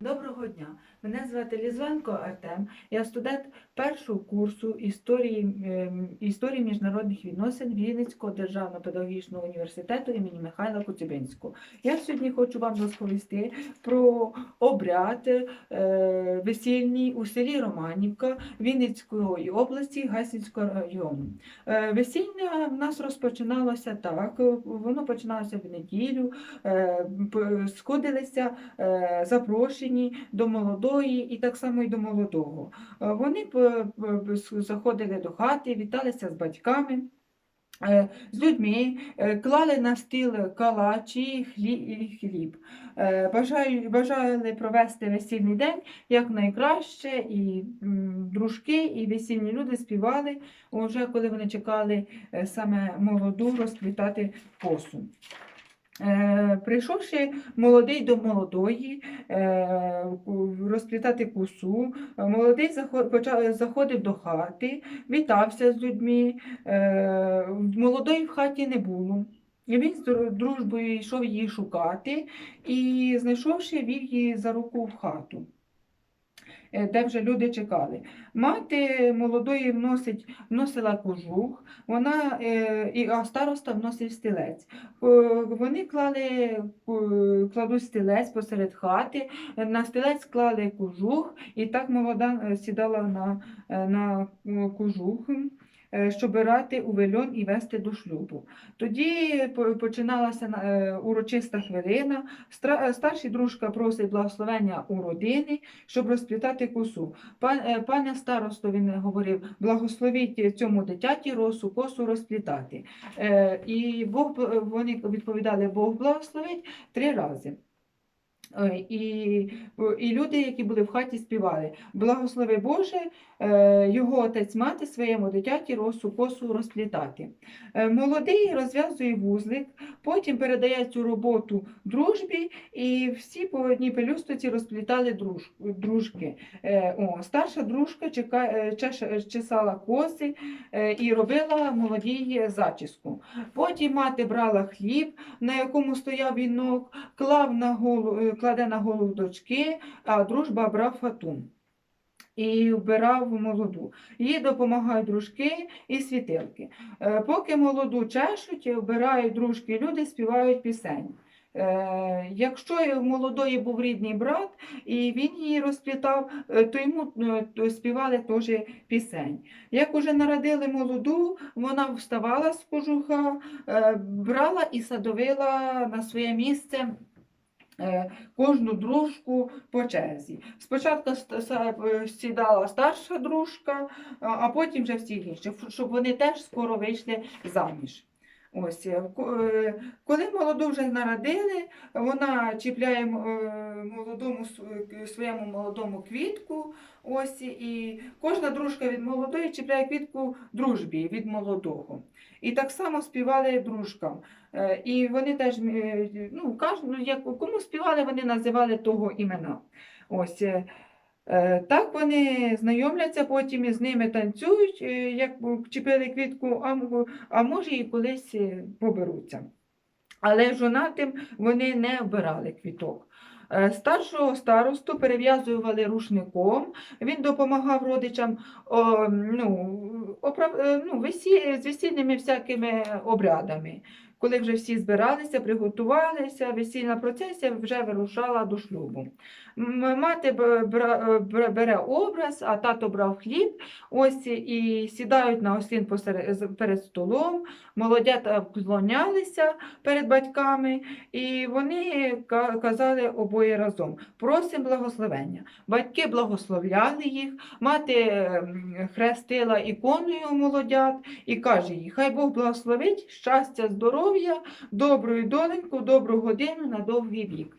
Доброго дня! Мене звати Лізвенко Артем. Я студент першого курсу історії, ем, історії міжнародних відносин Вінницького державного педагогічного університету імені Михайла Коцюбинського. Я сьогодні хочу вам розповісти про обряд е, весільний у селі Романівка Вінницької області Гайсинського району. Е, весілля в нас розпочиналося так. Воно починалося в неділю, е, сходилися е, запрошені до молодої і так само і до молодого. Е, Вони заходили до хати, віталися з батьками. е, З людьми е, клали на стіл калачі і хліб. Бажали провести весільний день якнайкраще, і дружки, і весільні люди співали, вже коли вони чекали саме молоду розквітати косу. Е, Прийшовши молодий до молодої, е, розплітати косу, е, молодий заходив до хати, вітався з людьми. Е, Молодої в хаті не було. І він з дружбою йшов її шукати і, знайшовши, вів її за руку в хату, де вже люди чекали. Мати молодої вносить, вносила кожух, вона, е, а староста вносив стілець. Е, Вони клали, е, кладуть стілець посеред хати, на стілець клали кожух, і так молода е, сідала на, е, на е, кожух, е, щоб брати у вельон і вести до шлюбу. Тоді починалася е, урочиста хвилина. Е, Старший дружка просить благословення у родини, щоб розплітати косу. Е, пане старосто, він говорив, благословіть цьому дитяті росу, косу розплітати. Е, І Бог, вони відповідали, Бог благословить три рази. Е, І, і люди, які були в хаті, співали Благослови Боже, е, його отець мати своєму дитяті росу косу розплітати. Е, Молодий розв'язує вузлик, потім передає цю роботу дружбі, і всі по одній пелюстці розплітали друж, дружки. О, старша дружка чека, чесала коси і робила молодій зачіску. Потім мати брала хліб, на якому стояв вінок, клав на голову, кладе на голову дочки, а дружба брав фатун. І вбирав молоду. Їй допомагають дружки і світилки. Е, Поки молоду чешуть, вбирають дружки, люди співають пісень. Е, Якщо в молодої був рідний брат, і він її розплітав, е, то йому співали теж пісень. Як уже народили молоду, вона вставала з кожуха, брала і садовила на своє місце кожну дружку по черзі. Спочатку е, сідала старша дружка, а потім вже всі інші, щоб вони теж скоро вийшли заміж. Ось, е, е, коли молоду вже народили, вона чіпляє е, молодому своєму молодому квітку. Ось і кожна дружка від молодої чіпляє квітку дружбі від молодого. І так само співали дружкам. І вони теж, ну, ну, кому співали, вони називали того імена. Ось. Е, Так вони знайомляться, потім із ними танцюють, е, як чіпили квітку, а, може і колись е, поберуться. Але жонатим вони не вбирали квіток. Старшого старосту перев'язували рушником, він допомагав родичам о, ну, оправ... ну, весі... з весільними всякими обрядами. Коли вже всі збиралися, приготувалися, весільна процесія вже вирушала до шлюбу. Мати бере образ, а тато брав хліб, ось і сідають на ослін перед столом, молодята вклонялися перед батьками, і вони казали обоє разом: просимо благословення. Батьки благословляли їх, мати ем, хрестила іконою молодят і каже їй: Хай Бог благословить щастя, здоров'я, добру доленьку, добру годину на довгий вік.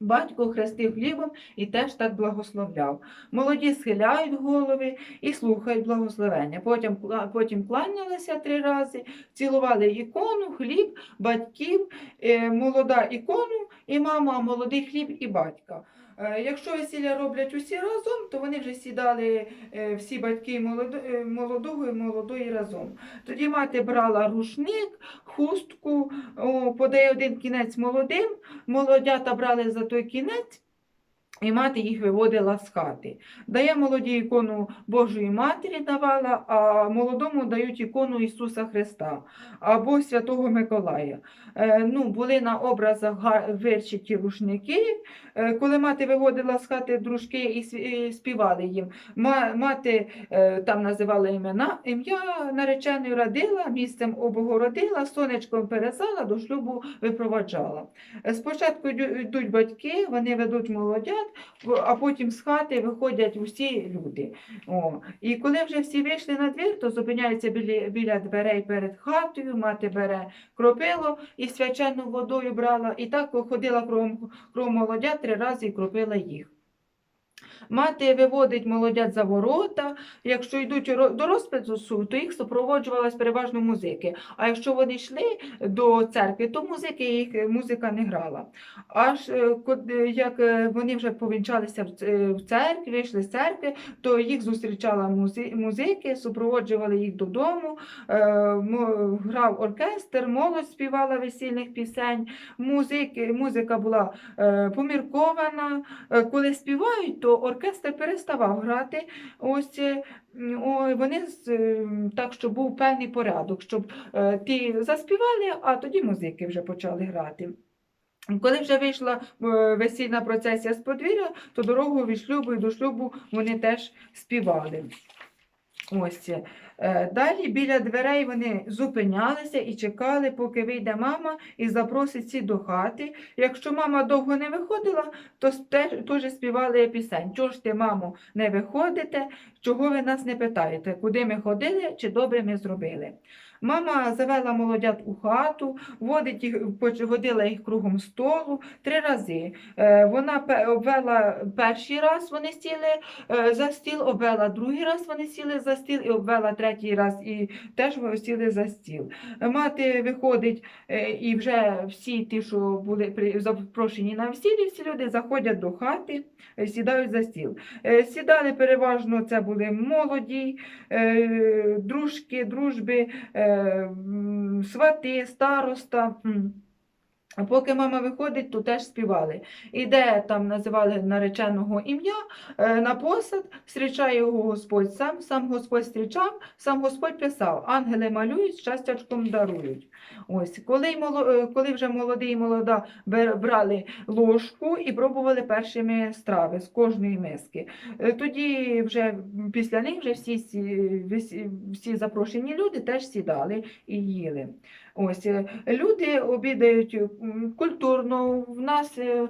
Батько хрестив хлібом і теж так благословляв. Молоді схиляють голови і слухають благословення. Потім, потім кланялися три рази, цілували ікону, хліб, батьків, е, молода ікону і мама, молодий хліб і батька. Е, Якщо весілля роблять усі разом, то вони вже сідали е, всі батьки е, молодого і молодої разом. Тоді мати брала рушник, хустку, подає один кінець молодим, молодята брали за той кінець, І мати їх виводила з хати. Дає молоді ікону Божої Матері давала, а молодому дають ікону Ісуса Христа або Святого Миколая. Е, ну, були на образах вирчиті рушники. Е, коли мати виводила з хати дружки і співали їм. Ма- Мати е, там називала імена, ім'я нареченої родила, місцем обогородила, сонечком пересала, до шлюбу випроваджала. Спочатку йдуть батьки, вони ведуть молодят, а потім з хати виходять усі люди. О. І коли вже всі вийшли на двір, то зупиняються біля, біля дверей перед хатою, мати бере кропило і свячену водою брала, і так ходила кром, кром молодя три рази і кропила їх. Мати виводить молодят за ворота. Якщо йдуть до розпису, то їх супроводжувалась переважно музики. А якщо вони йшли до церкви, то музики їх музика не грала. Аж е, е, як е, вони вже повінчалися в церкві, вийшли з церкви, то їх зустрічала музики, супроводжували їх додому. Грав оркестр, молодь співала весільних пісень. Музики, музика була поміркована. Коли співають, то оркестр переставав грати. Ось е, вони е, так, щоб був певний порядок, щоб е, ті заспівали, а тоді музики вже почали грати. Коли вже вийшла весільна процесія з подвір'я, то дорогу від шлюбу і до шлюбу вони теж співали. Ось. Е, Далі біля дверей вони зупинялися і чекали, поки вийде мама і запросить всі до хати. Якщо мама довго не виходила, то теж співали пісень. Чого ж ти, мамо, не виходите? Чого ви нас не питаєте? Куди ми ходили, чи добре ми зробили? Мама завела молодят у хату, водить їх, водила їх кругом столу три рази. Е, Вона обвела перший раз, вони сіли е, за стіл, обвела другий раз, вони сіли за стіл, і обвела третій раз, і теж вони сіли за стіл. Мати виходить, е, і вже всі ті, що були запрошені на весіллі, всі люди заходять до хати, е, сідають за стіл. Е, Сідали переважно, це були молоді, дружки, дружби, свати, староста. Поки мама виходить, то теж співали. Іде там, називали нареченого ім'я е, на посад, зустрічає його Господь сам, сам Господь зустрічав, сам Господь писав, ангели малюють, щастячком дарують. Ось, коли, е, коли вже молодий і молода брали ложку і пробували першими страви з кожної миски. Е, Тоді вже після них вже всі, всі запрошені люди теж сідали і їли. Ось е, люди обідають культурно. В нас е,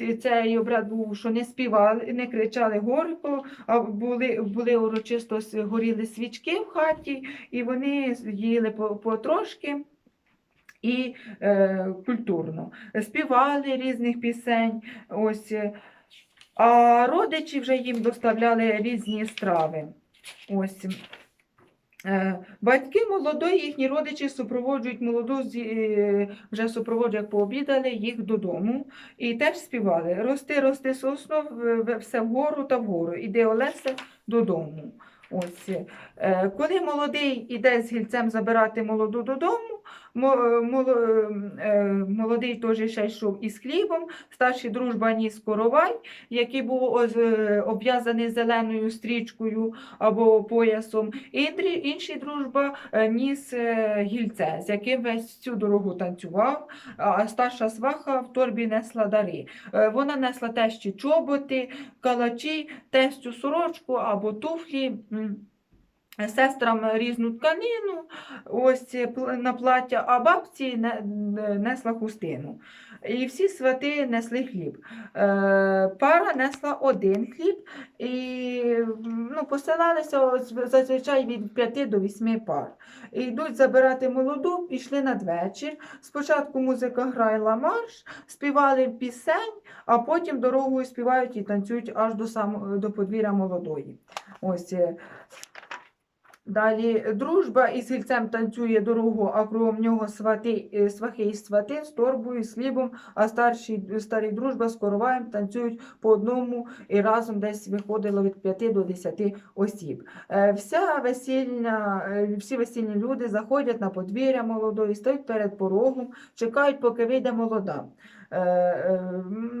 е, цей обряд був, що не співали, не кричали горько, а були, були урочисто горіли свічки в хаті, і вони їли по- потрошки. І е, культурно співали різних пісень. Ось, е, а родичі вже їм доставляли різні страви. Ось. Е, Батьки молодої, їхні родичі супроводжують молоду, е, вже супроводжують, як пообідали, їх додому. І теж співали. Рости, рости сосно, все вгору та вгору. Іде Олеся додому. Ось. Е, Коли молодий іде з гільцем забирати молоду додому, молодий теж ще йшов із хлібом, старший дружба ніс коровай, який був е, обв'язаний зеленою стрічкою або поясом. І інший дружба е, ніс е, гільце, з яким весь цю дорогу танцював, а старша сваха в торбі несла дари. Е, Вона несла тещі чоботи, калачі, тестю сорочку або туфлі. Сестрам різну тканину, ось е, на плаття, а бабці не- не- несла хустину. І всі свати несли хліб. Е, Пара несла один хліб, і ну, посилалися зазвичай від 5 до 8 пар. І йдуть забирати молоду, пішли надвечір. Спочатку музика грала марш, співали пісень, а потім дорогою співають і танцюють аж до самого до подвір'я молодої. Ось. Далі дружба із гільцем танцює дорогу, а кругом нього свати, е, свахи і свати з торбою, з хлібом, а старші, старі дружба з короваєм танцюють по одному і разом десь виходило від 5 до 10 осіб. Е, Вся весільна, е, всі весільні люди заходять на подвір'я молодої, стоять перед порогом, чекають, поки вийде молода. Е, е,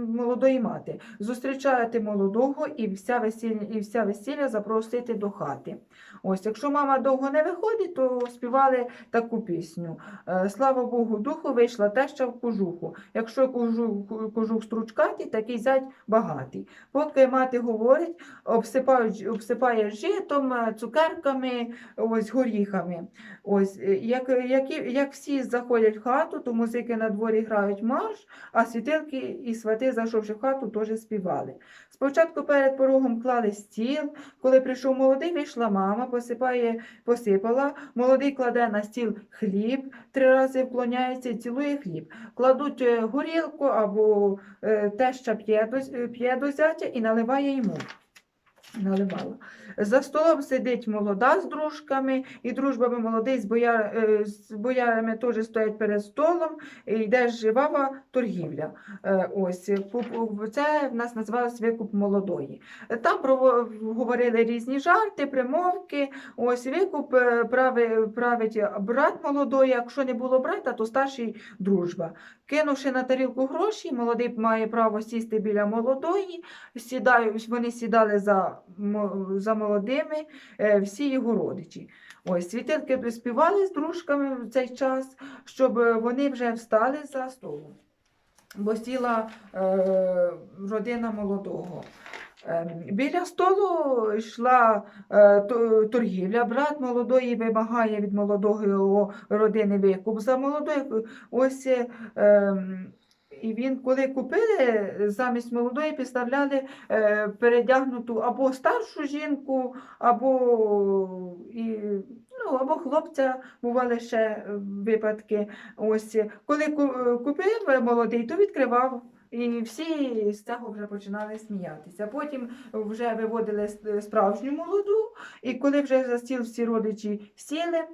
молодої мати. Зустрічати молодого і вся весілля, і вся весілля запросити до хати. Ось, якщо мама довго не виходить, то співали таку пісню. Е, Слава Богу, духу вийшла теща в кожуху. Якщо кожух, кожух стручкатий, такий зять багатий. Поки мати говорить, обсипають, обсипає житом, цукерками, ось горіхами. Ось, як, як, як всі заходять в хату, то музики на дворі грають марш, а світилки і свати, зайшовши в хату, теж співали. Спочатку перед порогом клали стіл, коли прийшов молодий, вийшла мама, посипає, посипала. Молодий кладе на стіл хліб, три рази вклоняється і цілує хліб. Кладуть е, горілку або е, теща п'є до, п'є до зятя і наливає йому. Наливала. За столом сидить молода з дружками, і дружбами молодий з, бояр, е, з боярами теж стоять перед столом, і йде живава торгівля. Е, Ось це в нас називалось викуп молодої. Там говорили різні жарти, примовки. Ось викуп е, править брат молодої. Якщо не було брата, то старший дружба. Кинувши на тарілку гроші, молодий має право сісти біля молодої. Сідають, вони сідали за, за молодими, е, всі його родичі. Ось світилки співали з дружками в цей час, щоб е, вони вже встали за столом. Бо сіла е, родина молодого. Ем, Біля столу йшла е, торгівля. Брат молодої вимагає від молодого його родини викуп за молодою. Ось е, і він, коли купили, замість молодої підставляли е, передягнуту або старшу жінку, або, і, ну, або хлопця, бували ще е, випадки. Ось, коли купив молодий, то відкривав. І всі з цього вже починали сміятися. Потім вже виводили справжню молоду, і коли вже за стіл всі родичі сіли,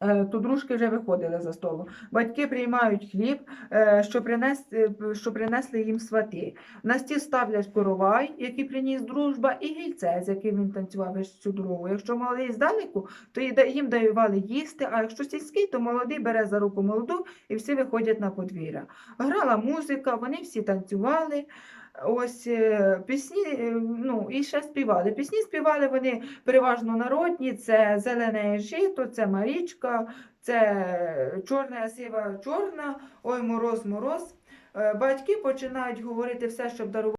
е, то дружки вже виходили за столу. Батьки приймають хліб, е, що, принес, е, що принесли їм свати. На стіл ставлять коровай, який приніс дружба, і гільце, з яким він танцював всю дорогу. Якщо молодий здалеку, то їм давали їсти, а якщо сільський, то молодий бере за руку молоду і всі виходять на подвір'я. Грала музика, вони всі танцювали. Ось е, пісні, е, ну і ще співали. Пісні співали вони переважно народні: це зелене жито, це Марічка, це чорна сива чорна, ой мороз, мороз. Е, Батьки починають говорити все, щоб дарувати.